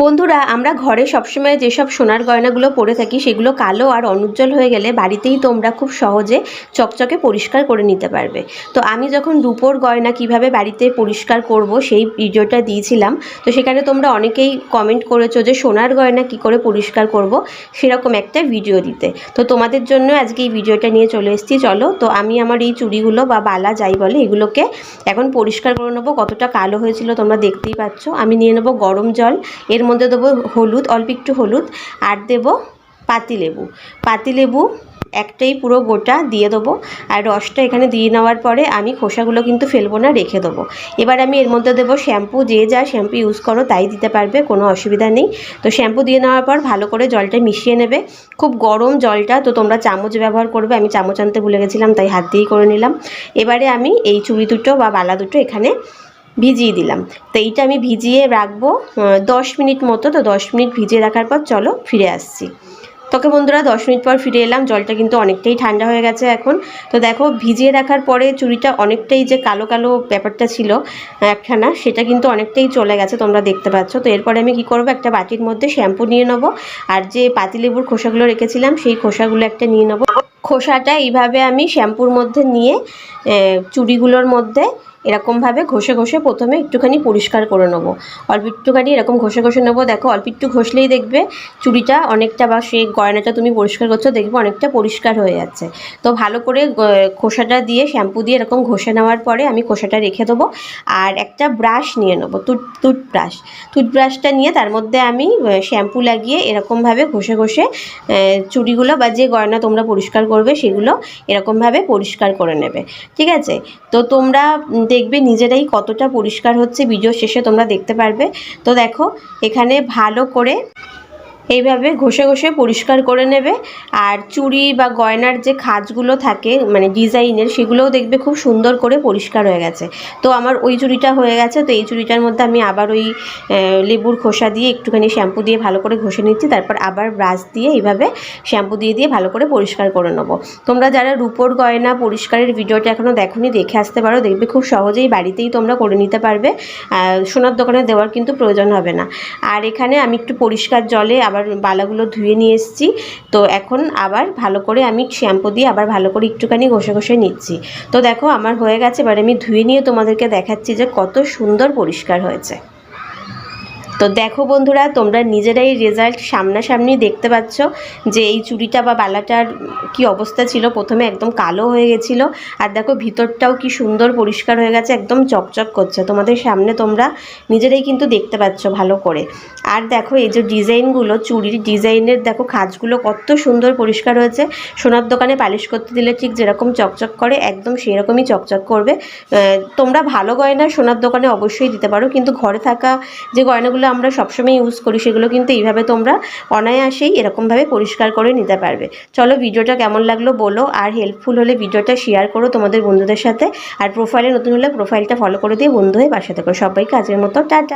বন্ধুরা, আমরা ঘরে সবসময় যেসব সোনার গয়নাগুলো পরে থাকি, সেগুলো কালো আর অনুজ্জ্বল হয়ে গেলে বাড়িতেই তোমরা খুব সহজে চকচকে পরিষ্কার করে নিতে পারবে। তো আমি যখন রূপোর গয়না কীভাবে বাড়িতে পরিষ্কার করব, সেই ভিডিওটা দিয়েছিলাম। তো সেখানে তোমরা অনেকেই কমেন্ট করেছ যে, সোনার গয়না কি করে পরিষ্কার করব? সেরকম একটা ভিডিও দিতে। তো তোমাদের জন্য আজকে এই ভিডিওটা নিয়ে চলে এসেছি। চলো, তো আমি আমার এই চুড়িগুলো বা বালা যাই বলে, এগুলোকে এখন পরিষ্কার করে নেব। কতটা কালো হয়েছিল তোমরা দেখতেই পাচ্ছ। আমি নিয়ে নেব গরম জল। এর মধ্যে দেবো হলুদ, অল্প একটু হলুদ আর দেবো পাতিলেবু। পাতিলেবু একটাই পুরো গোটা দিয়ে দেবো আর রসটা এখানে দিয়ে নেওয়ার পরে আমি খোসাগুলো কিন্তু ফেলব না, রেখে দেবো। এবার আমি এর মধ্যে দেবো শ্যাম্পু, যে যা শ্যাম্পু ইউজ করো তাই দিতে পারবে, কোনো অসুবিধা নেই। তো শ্যাম্পু দিয়ে নেওয়ার পর ভালো করে জলটা মিশিয়ে নেবে। খুব গরম জলটা, তো তোমরা চামচ ব্যবহার করবে, আমি চামচ আনতে ভুলে গেছিলাম তাই হাত দিয়েই করে নিলাম। এবারে আমি এই চুড়ি দুটো বা বালা দুটো এখানে ভিজিয়ে দিলাম। তো এইটা আমি ভিজিয়ে রাখব দশ মিনিট মতো। তো দশ মিনিট ভিজিয়ে রাখার পর চলো ফিরে আসছি। তোকে বন্ধুরা, দশ মিনিট পর ফিরে এলাম। জলটা কিন্তু অনেকটাই ঠান্ডা হয়ে গেছে এখন। তো দেখো, ভিজিয়ে রাখার পরে চুড়িটা অনেকটাই যে কালো কালো ব্যাপারটা ছিল একখানা, সেটা কিন্তু অনেকটাই চলে গেছে, তোমরা দেখতে পাচ্ছ। তো এরপরে আমি কি করব, একটা বাটির মধ্যে শ্যাম্পু নিয়ে নেব। আর যে পাতিলেবুর খোসাগুলো রেখেছিলাম, সেই খোসাগুলো একটা নিয়ে নেব। খোসাটা এইভাবে আমি শ্যাম্পুর মধ্যে নিয়ে চুড়িগুলোর মধ্যে এরকমভাবে ঘষে ঘষে প্রথমে একটুখানি পরিষ্কার করে নেব। অল্প একটুখানি এরকম ঘষে ঘষে নেব। দেখো, অল্প একটু ঘষলেই দেখবে চুড়িটা অনেকটা বা সেই গয়নাটা তুমি পরিষ্কার করছ, দেখবে অনেকটা পরিষ্কার হয়ে যাচ্ছে। তো ভালো করে খোসাটা দিয়ে, শ্যাম্পু দিয়ে এরকম ঘষে নেওয়ার পরে আমি খোসাটা রেখে দেবো। আর একটা ব্রাশ নিয়ে নেব টুথ টুথব্রাশ টুথব্রাশটা নিয়ে তার মধ্যে আমি শ্যাম্পু লাগিয়ে এরকমভাবে ঘষে ঘষে চুড়িগুলো বা যে গয়না তোমরা পরিষ্কার করবে সেগুলো এরকমভাবে পরিষ্কার করে নেবে। ঠিক আছে? তো তোমরা দেখবে নিজেরাই কতটা পরিষ্কার হচ্ছে ভিডিও শেষে তোমরা দেখতে পারবে। তো দেখো, এখানে ভালো করে এইভাবে ঘষে ঘষে পরিষ্কার করে নেবে। আর চুড়ি বা গয়নার যে খাঁজগুলো থাকে মানে ডিজাইনের, সেগুলোও দেখবে খুব সুন্দর করে পরিষ্কার হয়ে গেছে। তো আমার ওই চুড়িটা হয়ে গেছে, তো এই চুড়িটার মধ্যে আমি আবার ওই লেবুর খোসা দিয়ে একটুখানি শ্যাম্পু দিয়ে ভালো করে ঘষে নিচ্ছি। তারপর আবার ব্রাশ দিয়ে এইভাবে শ্যাম্পু দিয়ে দিয়ে ভালো করে পরিষ্কার করে নেব। তোমরা যারা রূপোর গয়না পরিষ্কারের ভিডিওটা এখনও দেখোনি, দেখে আসতে পারো। দেখবে খুব সহজেই বাড়িতেই তোমরা করে নিতে পারবে। সোনার দোকানে দেওয়ার কিন্তু প্রয়োজন হবে না। আর এখানে আমি একটু পরিষ্কার জলে আবার বালাগুলো ধুয়ে নিয়ে এসেছি। তো এখন আবার ভালো করে আমি শ্যাম্পু দিয়ে আবার ভালো করে একটুখানি ঘষে ঘষে নিচ্ছি। তো দেখো, আমার হয়ে গেছে। এবার আমি ধুয়ে নিয়ে তোমাদেরকে দেখাচ্ছি যে কত সুন্দর পরিষ্কার হয়েছে। তো দেখো বন্ধুরা, তোমরা নিজেরাই রেজাল্ট সামনাসামনি দেখতে পাচ্ছ যে এই চুড়িটা বা বালাটার কি অবস্থা ছিল। প্রথমে একদম কালো হয়ে গেছিল আর দেখো ভিতরটাও কি সুন্দর পরিষ্কার হয়ে গেছে, একদম চকচক করছে। তোমাদের সামনে তোমরা নিজেরাই কিন্তু দেখতে পাচ্ছ ভালো করে। আর দেখো এই যে ডিজাইনগুলো, চুড়ির ডিজাইনের দেখো খাঁজগুলো কত সুন্দর পরিষ্কার হয়েছে। সোনার দোকানে পালিশ করতে দিলে ঠিক যেরকম চকচক করে, একদম সেরকমই চকচক করবে। তোমরা ভালো গয়না সোনার দোকানে অবশ্যই দিতে পারো, কিন্তু ঘরে থাকা যে গয়নাগুলো আমরা সবসময় ইউজ করি, সেগুলো কিন্তু এইভাবে তোমরা অনায়াসেই এরকমভাবে পরিষ্কার করে নিতে পারবে। চলো ভিডিওটা কেমন লাগল বলো, আর হেল্পফুল হলে ভিডিওটা শেয়ার করো তোমাদের বন্ধুদের সাথে, আর প্রোফাইলে নতুন হলে প্রোফাইলটা ফলো করে দিয়ে বন্ধু হয়ে পাশে থাকো। সবাইকে আজকের মতো, টাটা!